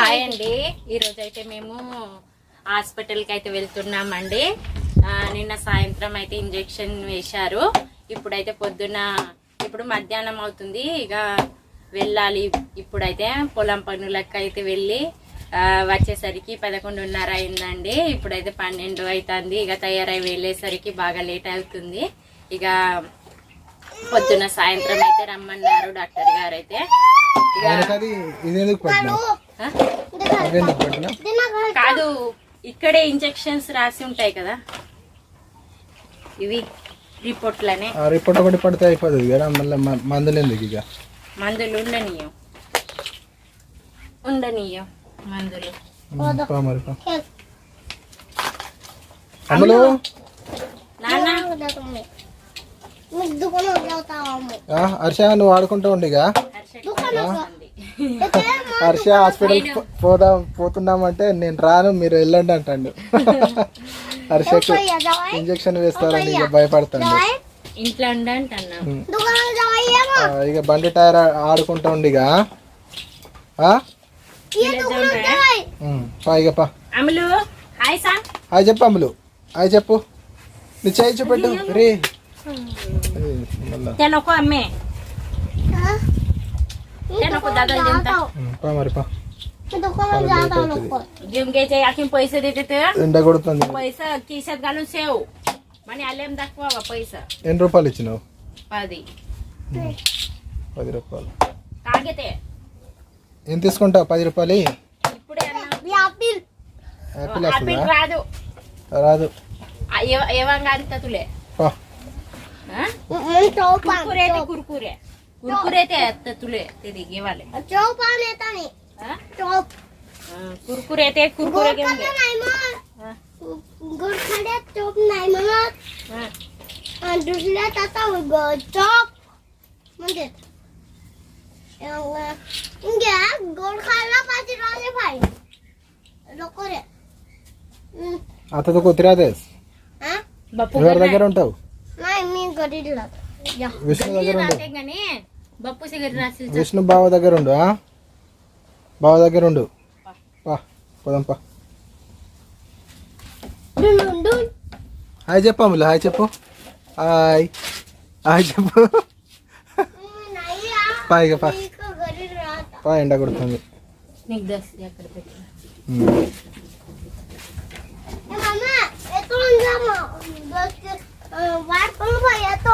Hi అండి. ఈరోజు అయితే మేము హాస్పిటల్కి అయితే వెళ్తున్నామండి. నిన్న సాయంత్రం అయితే ఇంజెక్షన్ వేశారు. ఇప్పుడైతే పొద్దున ఇప్పుడు మధ్యాహ్నం అవుతుంది. ఇక వెళ్ళాలి. ఇప్పుడైతే పొలం పనులకు అయితే వెళ్ళి వచ్చేసరికి పదకొండున్నర అయిందండి. ఇప్పుడైతే పన్నెండు అవుతుంది. ఇక తయారై వెళ్ళేసరికి బాగా లేట్ అవుతుంది. ఇక పొద్దున సాయంత్రం అయితే రమ్మన్నారు డాక్టర్ గారు అయితే కాదు. ఇక్కడే ఇంజెక్షన్స్ రాసి ఉంటాయి కదా. ఇవి రిపోర్ట్లనే. రిపోర్ట్ ఒకటి పడితే అయిపోతుంది కదా మళ్ళీ మందులు ఎందుకు ఇక? మందులు మందులు. నాన్న? హర్ష నువ్వు ఆడుకుంటూ ఉండిగా. హర్ష హాస్పిటల్ పోదాం పోతున్నామంటే నేను రాను మీరు వెళ్ళండి అంటాడు. హర్షకు ఇంజక్షన్ వేస్తారని ఇక భయపడతాను ఇక బండి టైర్ ఆడుకుంటా ఉండిగా. పా ఇక పా. హాయ్ చెప్పు అమ్ములు హాయ్ చెప్పు. నువ్వు చేయి చూపెట్టు. రే. రే, మళ్ళా తెనొక అమ్మే हाँ? ये तेरे को दुकान दादा में जनता। जाता हूँ ఉమ్, పా మరి పా मैं दुकान में जाता हूँ लोग घेऊन घ्यायचे आखीन पैसे देते ते ఎండ కొడుతుంది पैसा खिशात घालून सेव म्हणे आलेम दाखवा पैसा ఎన్ని రూపాయలు ఇచ్చినావు పది పది రూపాయలు కాగితే ఏం తీసుకుంటావు పది రూపాయలు ఇయ్యి. ఇప్పుడే అన్నా ये apple యాపిల్ ఆపిల్ వస్తుందా రాదు రాదు ఆ, ఎవ- ఎవంగా అంత తులే పా ఆ? मैं कुरकुरे कुरकुरे. कुरकुरे ते आहेत तुले ते दिगेवाले चौपान येता नाही चौप कुरकुरे ते कुरकुरे घेऊन गोरखाडे चौप नाही म्हणत. दुसऱ्यात आता ग- चौप म्हणजे? गोरखाला पाहिजे राहिले पाहिजे लोक रे. आता तो कोत्र्यात आहेस. बापू घर घर ठेव. విష్ణు దగ్గర విష్ణు బావ దగ్గర ఉండు బావ దగ్గర ఉండు. పా. హాయ్ చెప్పు అమ్ములు హాయ్ చెప్పు. హాయ్. హాయ్ చెప్పు. పా పా. ఎండ కొడుతుంది. వాడుకొని పోయేతో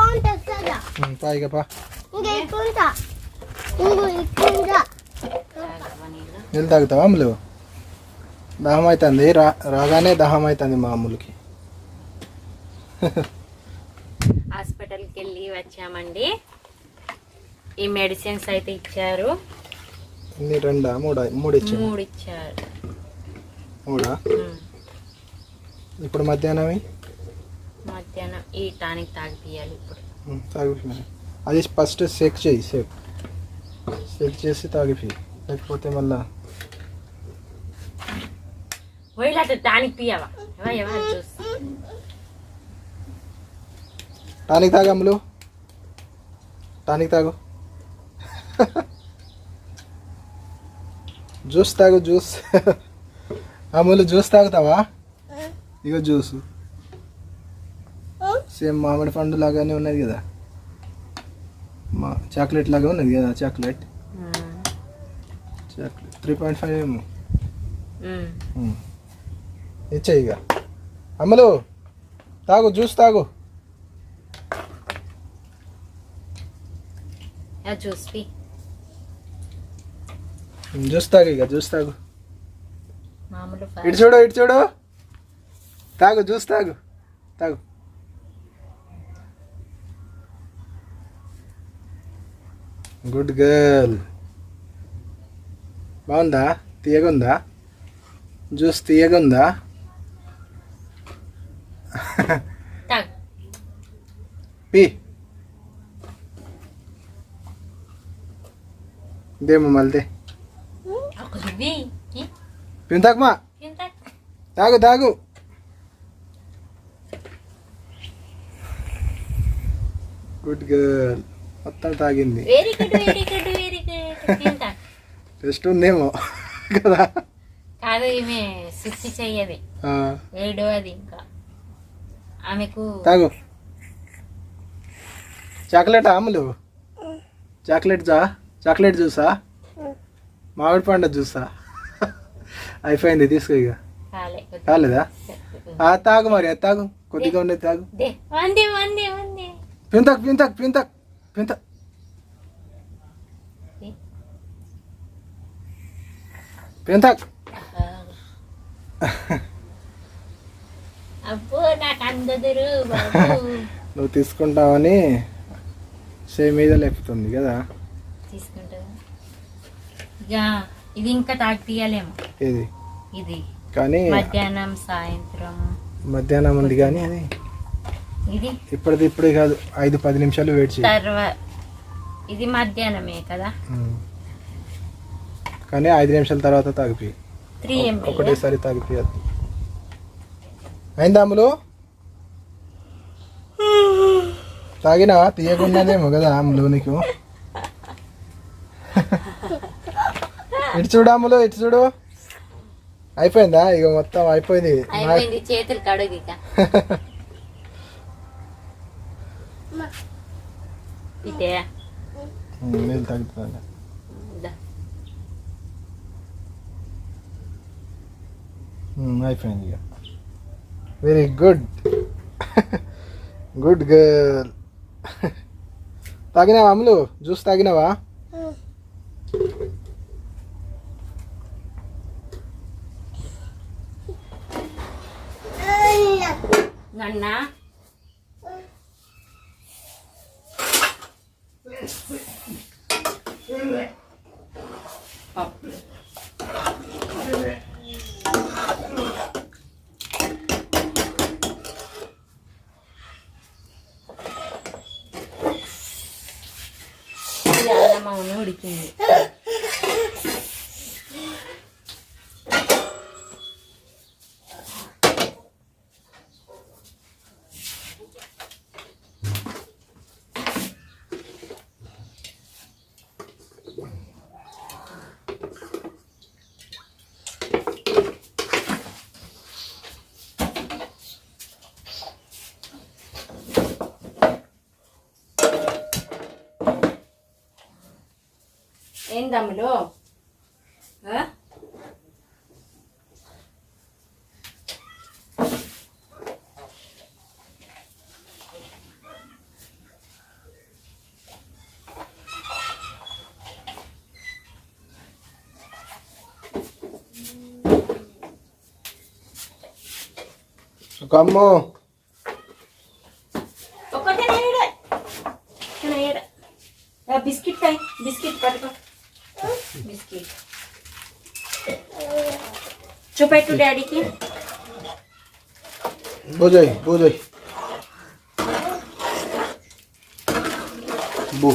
నీళ్ళు తాగుతావా అమ్ములు? దాహం అవుతుంది రా రాగానే దాహం అవుతుంది మా అమ్ములకి హాస్పిటల్కి వెళ్ళి వచ్చామండి. ఈ మెడిసిన్స్ అయితే ఇచ్చారు. ఎన్ని రెండా? మూడా? మూడు ఇచ్చారు మూడు? ఇచ్చారు మూడా ఇప్పుడు మధ్యాహ్నం మధ్యాహ్నం ఈ టానిక్ తాగిపియాలి ఇప్పుడు. అది ఫస్ట్ సెక్ చేయి సెక్ సెక్ చేసి తాగిపి లేకపోతే మళ్ళా పోయిలా టానిక్ పియావా జ్యూస్ టానిక్ తాగు అమ్ములు. టానిక్ తాగు. జ్యూస్ తాగు జ్యూస్. అమ్ములు జ్యూస్ తాగుతావా? ఇగో జ్యూస్. సేమ్ మామిడి పండు లాగానే ఉన్నది కదా. మా చాక్లెట్ లాగా ఉన్నది కదా chocolate. Chocolate three point five ఏమో. ఇచ్చాయి ఇక. అమ్మలు తాగు జ్యూస్ తాగు. జ్యూస్ తాగు ఇక జ్యూస్ తాగు. ఇటు చూడు ఇటు చూడు. తాగు జ్యూస్ తాగు. తాగు. గుడ్ గర్ల్ బాగుందా? తీయగుందా? జ్యూస్ తీయగుందా? పీ. ఇదేమో మళ్ళీ పింతాకమా తాగు తాగు. గుడ్ గర్ల్ మొత్తం తాగింది. Very good very good very తింటా. టెస్ట్ ఉందేమో. కదా? కాదు ఈమె శుద్ధి చెయ్యది. ఆ, ఏడో అది ఇంకా. ఆమెకు తాగు. చాక్లెట్ ఆములు చాక్లెట్ జా? చాక్లెట్ జ్యూసా? మామిడి పండు జ్యూసా? అయిపోయింది తీసుకో ఇక. కాలే కాలేదా? ఆ, తాగు మరి అది తాగు. కొద్దిగా ఉండేది తాగు. దే వంది వంది వంది. పింతక్ పింతక్ పింతక్. పింత బాబు నువ్వు తీసుకుంటావని సే మీద లేపుతుంది కదా. ఇది ఇంకా తాగి తీయలేము ఇది ఇది. కానీ మధ్యాహ్నం సాయంత్రం. మధ్యాహ్నం ఉంది కానీ అది. ఇది ఇప్పటిది ఇప్పుడే కాదు ఐదు పది నిమిషాలు వెయిట్ చేయి. తర్వాత ఇది మధ్యాహ్నమే కదా. కానీ ఐదు నిమిషాల తర్వాత తాగిపి. త్రీ ఒకటేసారి తాగిపియద్దు అయిందా అమ్ములు తాగినావా? తీయకున్నదేమో కదా అమ్ములు నీకు. ఇటు చూడు అమ్ములు ఇటు చూడు. అయిపోయిందా? ఇక మొత్తం అయిపోయింది. అయిపోయింది చేతులు కడుగు ఇక ఇదే ఉమ్, నీళ్ళు తగ్గుతుంది దా. ఉమ్, అయిపోయింది ఇక. వెరీ గుడ్ గుడ్ గర్ల్ తాగినావా అమ్ములు జ్యూస్ తాగినావా? నన్న? పప్పు. ఇది అన్నం అవును ఉడికింది ఏం దమ్ములు ఆ? సుఖమ్ము చూపెట్టు డాడీకి భోజయ్ భోజయ్ బూ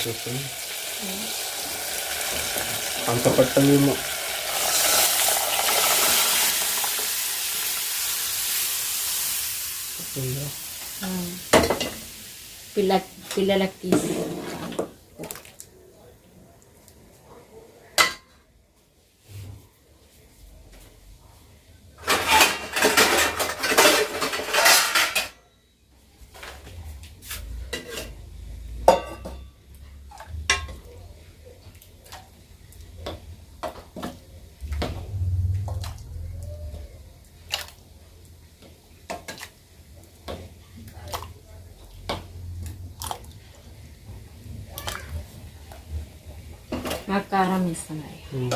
చూస్తుంది అంత పట్టదేమో పిల్ల పిల్లలకి తీసుకుంటాం నాకు కారం ఇస్తున్నాయి ఉమ్.